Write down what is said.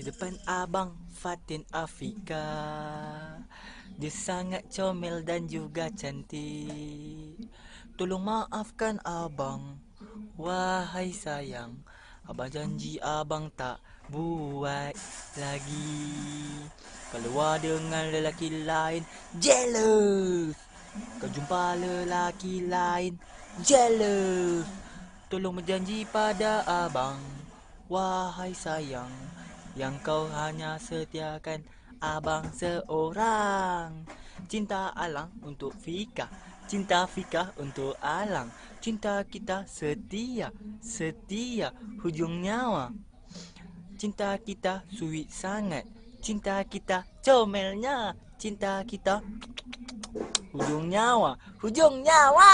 Di depan abang Fatin Afika. Dia sangat comel dan juga cantik. Tolong maafkan abang. Wahai sayang Abang janji abang tak buat lagi. Keluar dengan lelaki lain Jealous. Kau jumpa lelaki lain Jealous. Tolong berjanji pada abang. Wahai sayang Yang kau hanya setiakan abang seorang. Cinta Alang untuk Fika Cinta Fika untuk Alang. Cinta kita setia Setia hujung nyawa. Cinta kita sweet sangat Cinta kita comelnya. Cinta kita Hujung nyawa Hujung nyawa